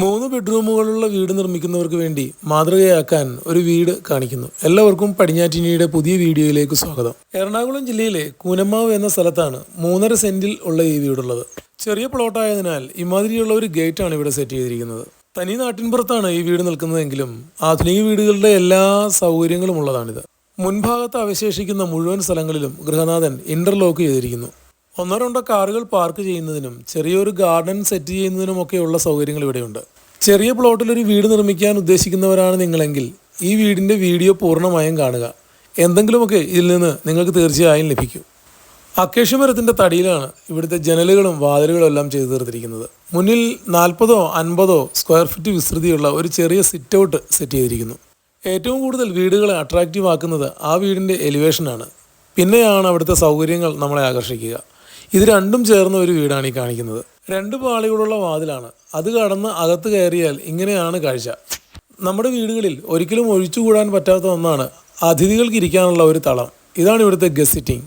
മൂന്ന് ബെഡ്റൂമുകളുള്ള വീട് നിർമ്മിക്കുന്നവർക്ക് വേണ്ടി മാതൃകയാക്കാൻ ഒരു വീട് കാണിക്കുന്നു. എല്ലാവർക്കും പടിഞ്ഞാറ്റിനിയുടെ പുതിയ വീഡിയോയിലേക്ക് സ്വാഗതം. എറണാകുളം ജില്ലയിലെ കൂനമ്മാവ് എന്ന സ്ഥലത്താണ് മൂന്നര സെന്റിൽ ഉള്ള ഈ വീടുള്ളത്. ചെറിയ പ്ലോട്ടായതിനാൽ ഇമാതിരിയുള്ള ഒരു ഗേറ്റാണ് ഇവിടെ സെറ്റ് ചെയ്തിരിക്കുന്നത്. തനി നാട്ടിൻപുറത്താണ് ഈ വീട് നിൽക്കുന്നതെങ്കിലും ആധുനിക വീടുകളുടെ എല്ലാ സൗകര്യങ്ങളും ഉള്ളതാണിത്. മുൻഭാഗത്ത് അവശേഷിക്കുന്ന മുഴുവൻ സ്ഥലങ്ങളിലും ഗൃഹനാഥൻ ഇന്റർലോക്ക് ചെയ്തിരിക്കുന്നു. ഒന്നോ രണ്ടോ കാറുകൾ പാർക്ക് ചെയ്യുന്നതിനും ചെറിയൊരു ഗാർഡൻ സെറ്റ് ചെയ്യുന്നതിനുമൊക്കെയുള്ള സൗകര്യങ്ങൾ ഇവിടെയുണ്ട്. ചെറിയ പ്ലോട്ടിൽ ഒരു വീട് നിർമ്മിക്കാൻ ഉദ്ദേശിക്കുന്നവരാണ് നിങ്ങളെങ്കിൽ ഈ വീടിന്റെ വീഡിയോ പൂർണമായും കാണുക. എന്തെങ്കിലുമൊക്കെ ഇതിൽ നിന്ന് നിങ്ങൾക്ക് തീർച്ചയായും ലഭിക്കും. അക്കേഷ്യ മരത്തിന്റെ തടിയിലാണ് ഇവിടുത്തെ ജനലുകളും വാതിലുകളും എല്ലാം ചെയ്തു തീർത്തിരിക്കുന്നത്. മുന്നിൽ നാൽപ്പതോ അൻപതോ സ്ക്വയർ ഫീറ്റ് വിസ്തൃതിയുള്ള ഒരു ചെറിയ സിറ്റ് ഔട്ട് സെറ്റ് ചെയ്തിരിക്കുന്നു. ഏറ്റവും കൂടുതൽ വീടുകളെ അട്രാക്റ്റീവ് ആക്കുന്നത് ആ വീടിന്റെ എലിവേഷനാണ് പിന്നെയാണ് അവിടുത്തെ സൗകര്യങ്ങൾ നമ്മളെ ആകർഷിക്കുക. ഇത് രണ്ടും ചേർന്ന ഒരു വീടാണ് ഈ കാണിക്കുന്നത്. രണ്ട് പാളികളുള്ള വാതിലാണ്. അത് കടന്ന് അകത്ത് കയറിയാൽ ഇങ്ങനെയാണ് കാഴ്ച. നമ്മുടെ വീടുകളിൽ ഒരിക്കലും ഒഴിച്ചുകൂടാൻ പറ്റാത്ത ഒന്നാണ് അതിഥികൾക്ക് ഇരിക്കാനുള്ള ഒരു തളം. ഇതാണ് ഇവിടുത്തെ ഗസ്റ്റ് സിറ്റിംഗ്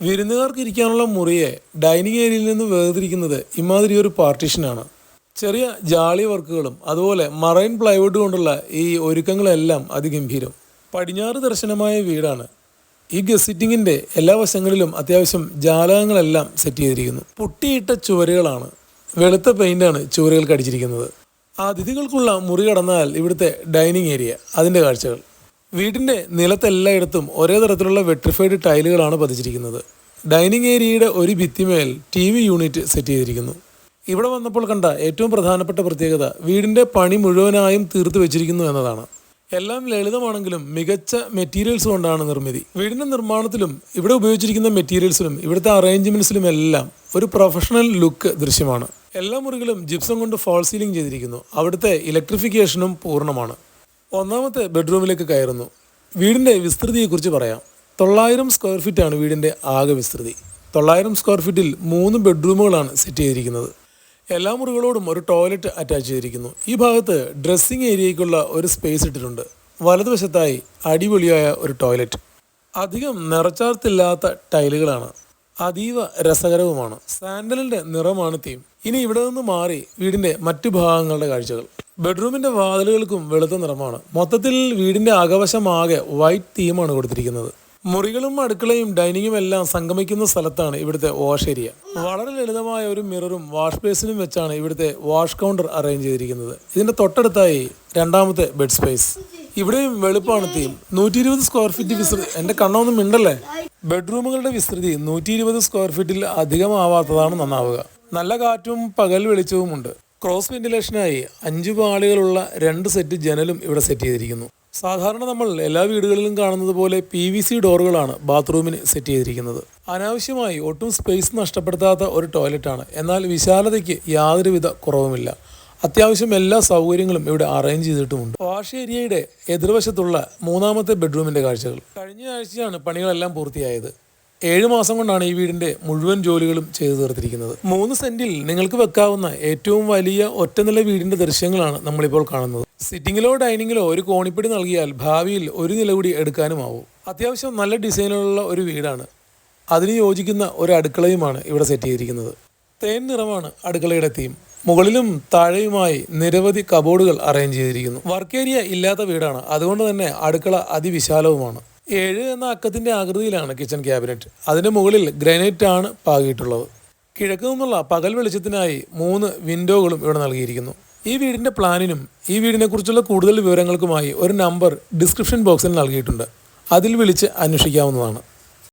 വിരുന്നുകാർക്ക് ഇരിക്കാനുള്ള മുറിയെ ഡൈനിങ് ഏരിയയിൽ നിന്ന് വേർതിരിക്കുന്നത് ഇമാതിരി ഒരു പാർട്ടീഷനാണ് ചെറിയ ജാളി വർക്കുകളും അതുപോലെ മറൈൻ പ്ലൈവുഡ് കൊണ്ടുള്ള ഈ ഒരുക്കങ്ങളെല്ലാം അതിഗംഭീരം. പടിഞ്ഞാറ് ദർശനമായ വീടാണ്. ഈ ഗസിറ്റിങ്ങിന്റെ എല്ലാ വശങ്ങളിലും അത്യാവശ്യം ജാലകങ്ങളെല്ലാം സെറ്റ് ചെയ്തിരിക്കുന്നു. പൊട്ടിയിട്ട ചുവരുകളാണ്. വെളുത്ത പെയിന്റാണ് ചുവരുകൾക്ക് അടിച്ചിരിക്കുന്നത്. അതിഥികൾക്കുള്ള മുറി കടന്നാൽ ഇവിടുത്തെ ഡൈനിങ് ഏരിയ അതിന്റെ കാഴ്ചകൾ. വീടിന്റെ നിലത്തെല്ലായിടത്തും ഒരേ തരത്തിലുള്ള വെട്രിഫൈഡ് ടൈലുകളാണ് പതിച്ചിരിക്കുന്നത്. ഡൈനിങ് ഏരിയയുടെ ഒരു ഭിത്തിമേൽ ടി വി യൂണിറ്റ് സെറ്റ് ചെയ്തിരിക്കുന്നു. ഇവിടെ വന്നപ്പോൾ കണ്ട ഏറ്റവും പ്രധാനപ്പെട്ട പ്രത്യേകത വീടിന്റെ പണി മുഴുവനായും തീർത്തു വെച്ചിരിക്കുന്നു എന്നതാണ്. എല്ലാം ലളിതമാണെങ്കിലും മികച്ച മെറ്റീരിയൽസ് കൊണ്ടാണ് നിർമ്മിതി. വീടിന്റെ നിർമ്മാണത്തിലും ഇവിടെ ഉപയോഗിച്ചിരിക്കുന്ന മെറ്റീരിയൽസിലും ഇവിടുത്തെ അറേഞ്ച്മെന്റ്സിലും എല്ലാം ഒരു പ്രൊഫഷണൽ ലുക്ക് ദൃശ്യമാണ്. എല്ലാ മുറികളും ജിപ്സം കൊണ്ട് ഫോൾ സീലിംഗ് ചെയ്തിരിക്കുന്നു. അവിടുത്തെ ഇലക്ട്രിഫിക്കേഷനും പൂർണമാണ്. ഒന്നാമത്തെ ബെഡ്റൂമിലേക്ക് കയറുന്നു. വീടിന്റെ വിസ്തൃതിയെക്കുറിച്ച് പറയാം. തൊള്ളായിരം സ്ക്വയർ ഫീറ്റാണ് വീടിന്റെ ആകെ വിസ്തൃതി. തൊള്ളായിരം സ്ക്വയർ ഫീറ്റിൽ മൂന്ന് ബെഡ്റൂമുകളാണ് സെറ്റ് ചെയ്തിരിക്കുന്നത്. എല്ലാ മുറികളോടും ഒരു ടോയ്ലറ്റ് അറ്റാച്ച് ചെയ്തിരിക്കുന്നു. ഈ ഭാഗത്ത് ഡ്രസ്സിംഗ് ഏരിയയ്ക്കുള്ള ഒരു സ്പേസ് ഇട്ടിട്ടുണ്ട്. വലതുവശത്തായി അടിപൊളിയായ ഒരു ടോയ്ലറ്റ് അധികം നിറച്ചാർത്തില്ലാത്ത ടൈലുകളാണ്. അതീവ രസകരവുമാണ്. സാൻഡലിന്റെ നിറമാണ് തീം ഇനി ഇവിടെ നിന്ന് മാറി വീടിന്റെ മറ്റു ഭാഗങ്ങളുടെ കാഴ്ചകൾ. ബെഡ്റൂമിന്റെ വാതിലുകൾക്കും വെളുത്ത നിറമാണ്. മൊത്തത്തിൽ വീടിന്റെ അകവശമാകെ വൈറ്റ് തീമാണ് കൊടുത്തിരിക്കുന്നത്. മുറികളും അടുക്കളയും ഡൈനിങ്ങും എല്ലാം സംഗമിക്കുന്ന സ്ഥലത്താണ് ഇവിടുത്തെ വാഷ് ഏരിയ. വളരെ ലളിതമായ ഒരു മിററും വാഷ് ബേസിനും വെച്ചാണ് ഇവിടുത്തെ വാഷ് കൗണ്ടർ അറേഞ്ച് ചെയ്തിരിക്കുന്നത്. ഇതിന്റെ തൊട്ടടുത്തായി രണ്ടാമത്തെ ബെഡ് സ്പേസ്. ഇവിടെയും വെളുപ്പാണ് തീം. നൂറ്റി ഇരുപത് സ്ക്വയർ ഫീറ്റ് വിസ്തൃതി. എന്റെ കണ്ണൊന്നും മിണ്ടല്ലേ? ബെഡ്റൂമുകളുടെ വിസ്തൃതി നൂറ്റി ഇരുപത് സ്ക്വയർ ഫീറ്റിൽ അധികമാവാത്തതാണ് നന്നാവുക. നല്ല കാറ്റും പകൽ വെളിച്ചവും ഉണ്ട് ക്രോസ് വെന്റിലേഷനായി അഞ്ച് പാളികളുള്ള രണ്ട് സെറ്റ് ജനലും ഇവിടെ സെറ്റ് ചെയ്തിരിക്കുന്നു. സാധാരണ നമ്മൾ എല്ലാ വീടുകളിലും കാണുന്നത് പോലെ പി വി സി ഡോറുകളാണ് ബാത്റൂമിന് സെറ്റ് ചെയ്തിരിക്കുന്നത്. അനാവശ്യമായി ഒട്ടും സ്പേസ് നഷ്ടപ്പെടുത്താത്ത ഒരു ടോയ്ലറ്റാണ് എന്നാൽ വിശാലതയ്ക്ക് യാതൊരുവിധ കുറവുമില്ല. അത്യാവശ്യം എല്ലാ സൗകര്യങ്ങളും ഇവിടെ അറേഞ്ച് ചെയ്തിട്ടുമുണ്ട്. വാഷ് ഏരിയയുടെ എതിർവശത്തുള്ള മൂന്നാമത്തെ ബെഡ്റൂമിന്റെ കാഴ്ചകൾ. കഴിഞ്ഞ ആഴ്ചയാണ് പണികളെല്ലാം പൂർത്തിയായത്. ഏഴ് മാസം കൊണ്ടാണ് ഈ വീടിന്റെ മുഴുവൻ ജോലികളും ചെയ്തു തീർത്തിരിക്കുന്നത്. മൂന്ന് സെന്റിൽ നിങ്ങൾക്ക് വെക്കാവുന്ന ഏറ്റവും വലിയ ഒറ്റനില വീടിന്റെ ദൃശ്യങ്ങളാണ് നമ്മളിപ്പോൾ കാണുന്നത്. സിറ്റിങ്ങിലോ ഡൈനിങ്ങിലോ ഒരു കോണിപ്പിടി നൽകിയാൽ ഭാവിയിൽ ഒരു നില കൂടി എടുക്കാനുമാവും. അത്യാവശ്യം നല്ല ഡിസൈനിലുള്ള ഒരു വീടാണ്. അതിന് യോജിക്കുന്ന ഒരു അടുക്കളയുമാണ് ഇവിടെ സെറ്റ് ചെയ്തിരിക്കുന്നത്. തേൻ നിറമാണ് അടുക്കളയുടെ തീം. മുകളിലും താഴെയുമായി നിരവധി കബോർഡുകൾ അറേഞ്ച് ചെയ്തിരിക്കുന്നു. വർക്ക് ഏരിയ ഇല്ലാത്ത വീടാണ്. അതുകൊണ്ട് തന്നെ അടുക്കള അതിവിശാലവുമാണ്. ഏഴ് എന്ന അക്കത്തിന്റെ ആകൃതിയിലാണ് കിച്ചൺ ക്യാബിനറ്റ്. അതിന്റെ മുകളിൽ ഗ്രനൈറ്റ് ആണ് പാകിയിട്ടുള്ളത്. കിഴക്ക് നിന്നുള്ള പകൽ വെളിച്ചത്തിനായി മൂന്ന് വിൻഡോകളും ഇവിടെ നൽകിയിരിക്കുന്നു. ഈ വീടിന്റെ പ്ലാനിനും ഈ വീടിനെക്കുറിച്ചുള്ള കൂടുതൽ വിവരങ്ങൾക്കുമായി ഒരു നമ്പർ ഡിസ്ക്രിപ്ഷൻ ബോക്സിൽ നൽകിയിട്ടുണ്ട്. അതിൽ വിളിച്ച് അന്വേഷിക്കാവുന്നതാണ്.